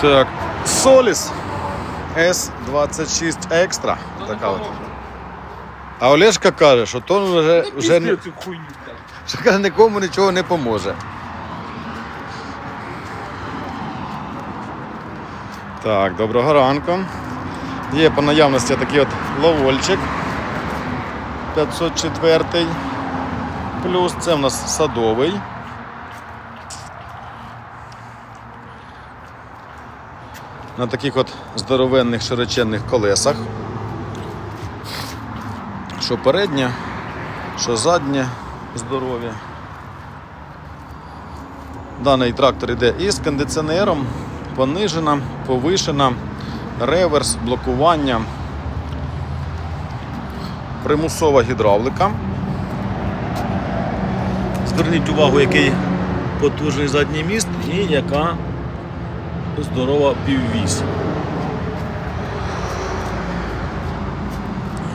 Так, Соліс S26 Extra. Така от. А Олешка каже, що то вже, вже не, що каже, нікому нічого не поможе. Так, доброго ранку. Є по наявності такий от ловольчик 504. Плюс це в нас садовий. На таких от здоровенних широченних колесах. Що переднє, що заднє здоров'я. Даний трактор йде із кондиціонером, понижена, повишена, реверс, блокування, примусова гідравлика. Зверніть увагу, який потужний задній міст і яка здорова піввісь.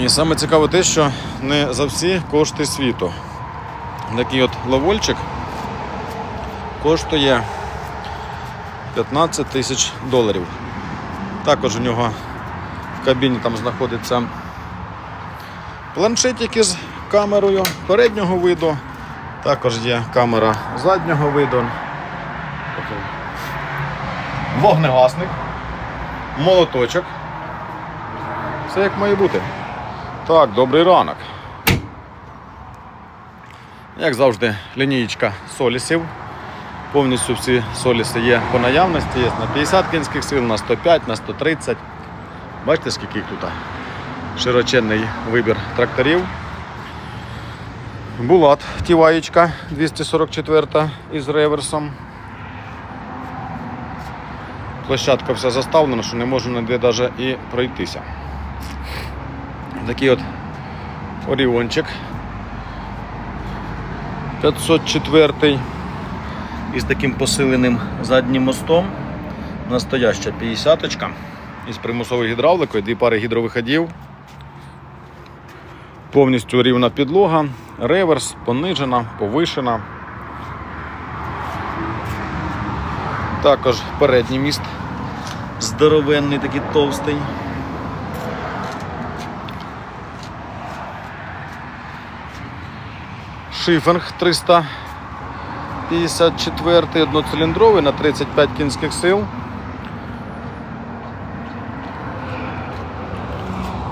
І саме цікаве те, що не за всі кошти світу. Такий от ловольчик коштує 15 тисяч доларів. Також у нього в кабіні там знаходиться планшетик із камерою переднього виду. Також є камера заднього виду. Вогнегасник, молоточок. Все як має бути. Так, добрий ранок. Як завжди, лінієчка солісів. Повністю всі соліси є по наявності. Є на 50 кінських сил, на 105, на 130. Бачите, скільки їх тут? Широченний вибір тракторів. Булат Тіваєчка 244 із реверсом. Площадка вся заставлена, що не можу ніде навіть і пройтися. Такий от Оріончик 504 Із таким посиленим заднім мостом. Настояща 50-очка. із примусовою гідравликою, дві пари гідровиходів. Повністю рівна підлога, реверс, понижена, повишена. Також передній міст Здоровенний такий товстий. Шифінг 354 одноциліндровий на 35 кінських сил.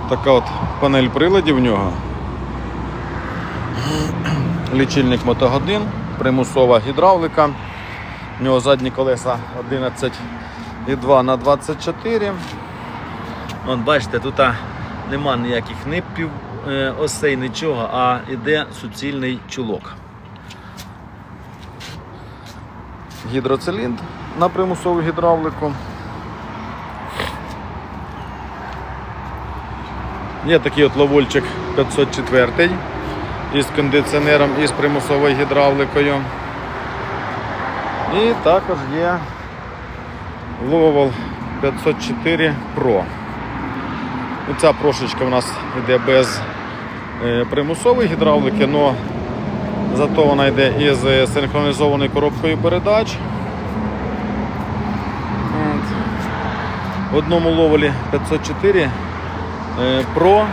Така от панель приладів в нього. Лічильник мотогодин, примусова гідравлика. У нього задні колеса 11,2 на 24. От бачите, тут нема ніяких нипів, е, осей, нічого, а йде суцільний чулок. гідроциліндр на примусову гідравлику. Є такий от ловольчик 504 із кондиціонером і з примусовою гідравликою. І також є Lowell 504 Pro. Ця прошечка у нас йде без е, примусової гідравлики, але Зато вона йде із синхронізованою коробкою передач. В одному ловелі 504 е, Pro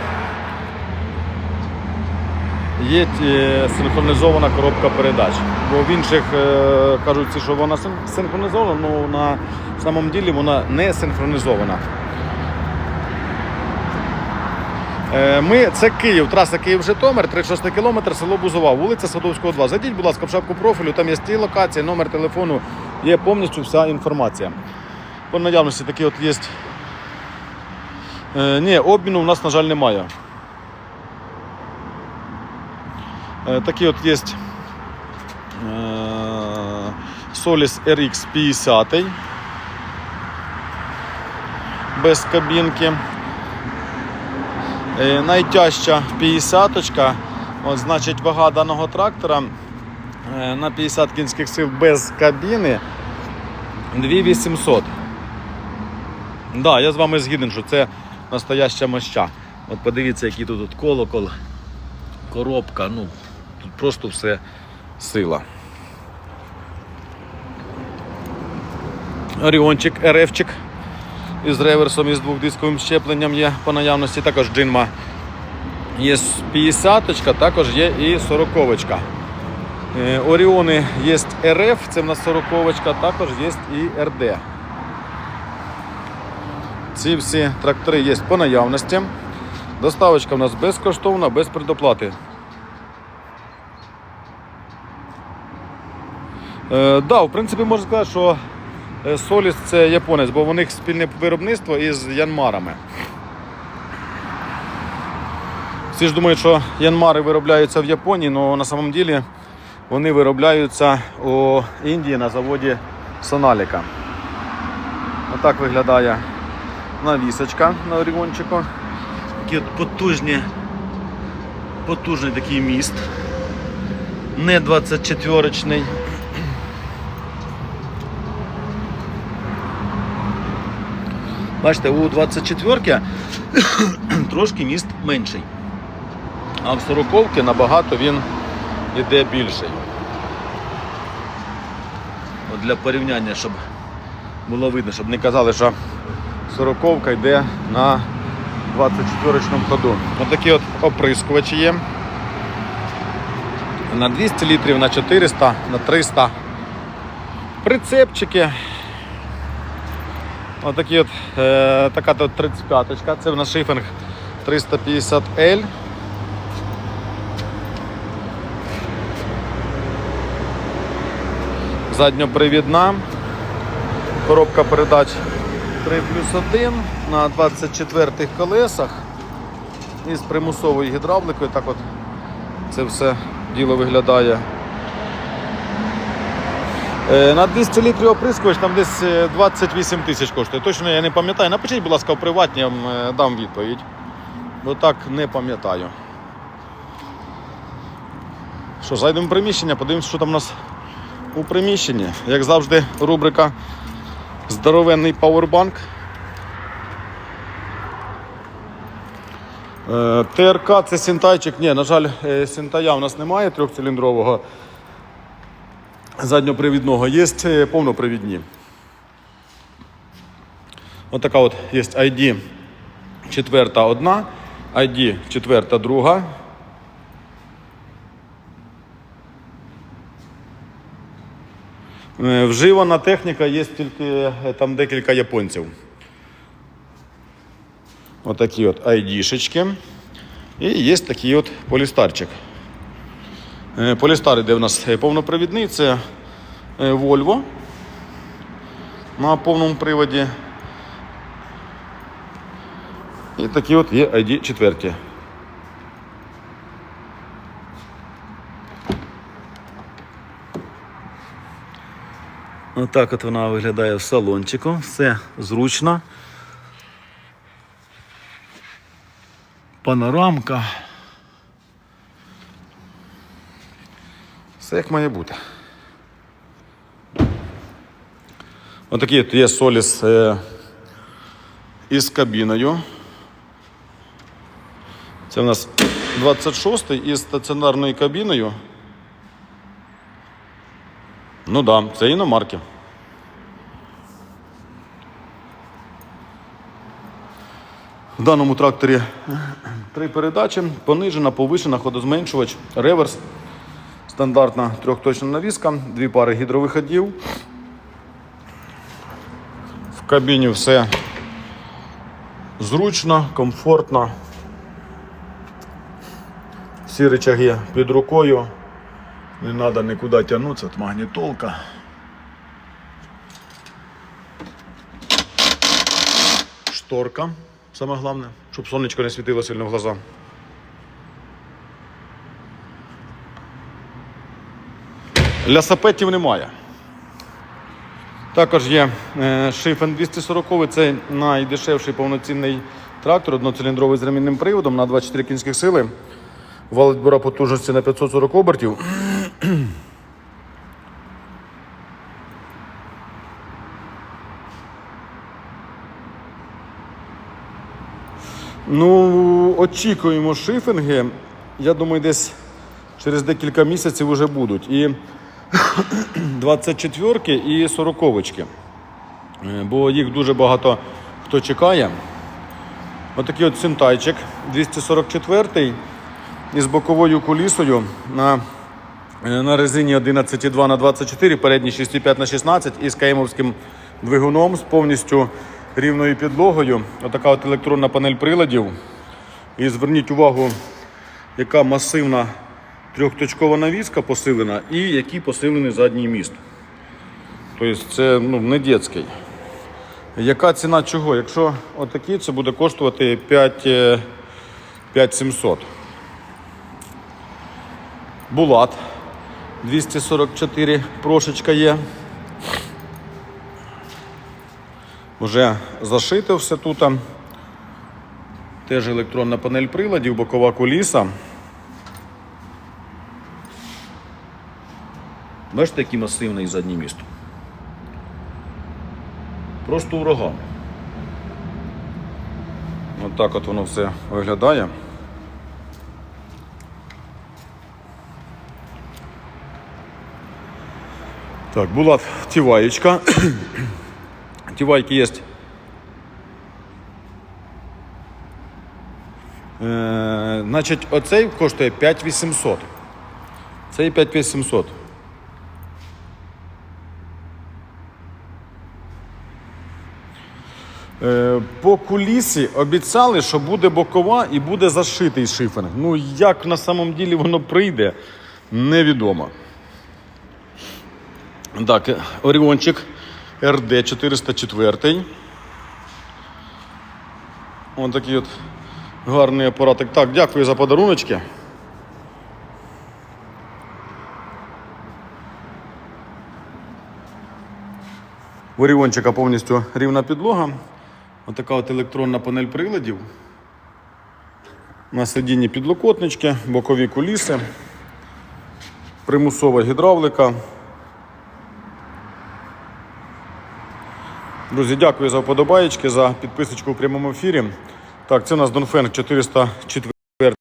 є е, синхронізована коробка передач. Бо в інших е, кажуть, що вона синхронізована, але на самом ділі вона не синхронізована. Е, Ми, це Київ, траса Київ-Житомир, 36 кілометр, село Бузова, вулиця Садовського, 2. Зайдіть, будь ласка, в шапку профілю, там є ті локації, номер телефону, є повністю вся інформація. По наявності такі от є. Ні, обміну у нас, на жаль, немає. Е, такі от є Solis RX 50 без кабінки. Е, Найтяжча 50-очка. От, значить, вага даного трактора е, на 50 кінських сил без кабіни 2800. Да, я з вами згіден, що це настояща моща. От подивіться, який тут от колокол, коробка, ну тут просто все Сила. Оріончик, РФчик із реверсом із двохдисковим щепленням є по наявності. Також джинма є 50 також є і 40 Е, Оріони є РФ, це в нас 40 також є і РД. Ці всі трактори є по наявності. Доставочка в нас безкоштовна, без предоплати. Е, да, в принципі, можна сказати, що е, Соліс це японець, бо у них спільне виробництво із Янмарами. Всі ж думають, що Янмари виробляються в Японії, але на самом деле вони виробляються у Індії на заводі Соналіка. Отак виглядає навісочка на Оріончику. Такий от потужні, потужний такий міст. Не 24-річний. Бачите, у 24-ки трошки міст менший. А в 40 набагато він іде більший. От для порівняння, щоб було видно, щоб не казали, що 40 йде на 24-річному ходу. Ось такі от оприскувачі є. На 200 літрів, на 400, на 300. Прицепчики. Ось такі от, е, така тут 35-ка. Це в нас шифінг 350L. Задньопривідна. Коробка передач 3 плюс 1 на 24 колесах із примусовою гідравликою. Так от це все діло виглядає. Е, На 200 літрів оприскувач там десь е, 28 тисяч коштує. Точно я не пам'ятаю. Напишіть, будь ласка, в приватні, я вам е, дам відповідь. Бо так не пам'ятаю. Що, зайдемо в приміщення, подивимося, що там у нас у приміщенні. Як завжди, рубрика Здоровенний пауербанк. Е, ТРК це Сінтайчик. Ні, на жаль, е, Сінтая у нас немає трьохциліндрового задньопривідного. Є е, повнопривідні. Ось така от є ID четверта одна, ID четверта друга. Е, Вживана техніка, є тільки е, там декілька японців. Отакі от ID-шечки. І є такий от полістарчик. Е, Полістар іде в нас е, повнопривідний, це Volvo на повному приводі. І такі от є ID 4. Отак от вона виглядає в салончику. Все зручно. Панорамка. Все як має бути. Отакий от є соліс е, із кабіною. Це в нас 26-й із стаціонарною кабіною. Ну да, це іномарки. В даному тракторі три передачі, понижена, повишена, ходозменшувач, реверс. Стандартна трьохточна навіска, дві пари гідровиходів. В кабіні все зручно, комфортно. Всі рычаги під рукою. Не треба нікуди тягнутися, от магнітолка. Шторка, саме головне, щоб сонечко не світило сильно в глаза. Лясапетів немає. Також є е, Шифен 240 це найдешевший повноцінний трактор, одноциліндровий з ремінним приводом на 24 кінських сили. Валить бура потужності на 540 обертів. Ну, очікуємо шифинги. Я думаю, десь через декілька місяців вже будуть. І 24 і 40 -очки. Е, бо їх дуже багато хто чекає. Отакий от синтайчик 244 із боковою кулісою на, е, на резині 11,2 на 24 передній 6,5 на 16 і з каємовським двигуном з повністю рівною підлогою. Отака от електронна панель приладів. І зверніть увагу, яка масивна трьохточкова навіска посилена і який посилений задній міст. Тобто це ну, не дитячий. Яка ціна чого? Якщо отакі, це буде коштувати 5, е, 5700. Булат 244 прошечка є. Уже зашито все тут. Теж електронна панель приладів, бокова куліса. Бачите, який масивний задній міст. Просто ураган. От так от воно все виглядає. Так, була тіваєчка. Тівайки є. Е, значить, оцей коштує 5800. Цей 5800. По кулісі обіцяли, що буде бокова і буде зашитий шифер. Ну, як на самом ділі воно прийде, невідомо. Так, е, Оріончик РД 404. Ось такий от гарний апаратик. Так, дякую за подаруночки. Оріончика повністю рівна підлога. Отака от електронна панель приладів. На сидінні підлокотнички, бокові куліси, примусова гідравлика. Друзі, дякую за вподобаєчки, за підписочку у прямому ефірі. Так, це у нас Донфенг 404.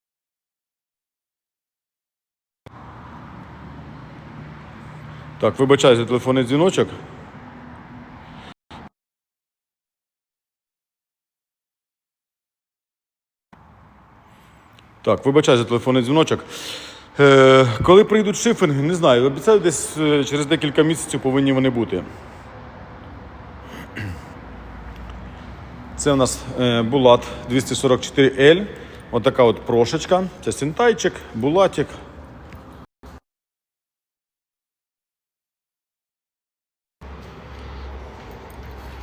Так, вибачаю за телефонний дзвіночок. Так, вибачаю за телефонний дзвіночок. Е, коли прийдуть шифинги, не знаю. Обіцяю, десь е, через декілька місяців повинні вони бути. Це у нас е, Булат 244L. Отака от прошечка. Це синтайчик, булатик.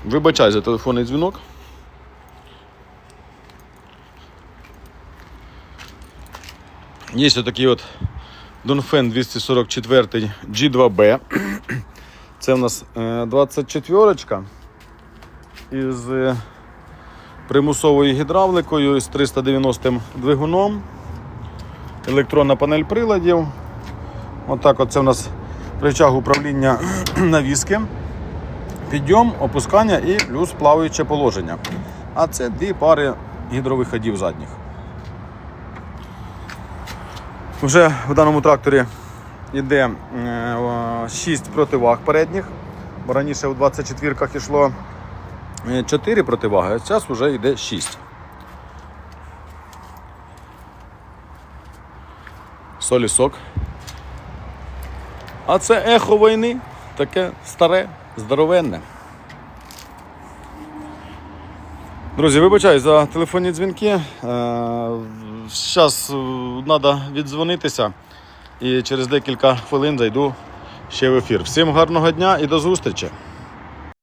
Вибачай за телефонний дзвінок. Є такий от Донфен 244 G2B. Це у нас е, 24 із е, примусовою гідравликою, з 390 двигуном, електронна панель приладів. Отак от це у нас рычаг управління навіски, підйом, опускання і плюс плаваюче положення. А це дві пари гідровиходів задніх. Вже в даному тракторі йде 6 противаг передніх, бо раніше у 24-ках йшло 4 противаги, а зараз вже йде 6. Солісок. А це ехо війни, таке старе, здоровенне. Друзі, вибачаю за телефонні дзвінки. Зараз треба віддзвонитися і через декілька хвилин зайду ще в ефір. Всім гарного дня і до зустрічі!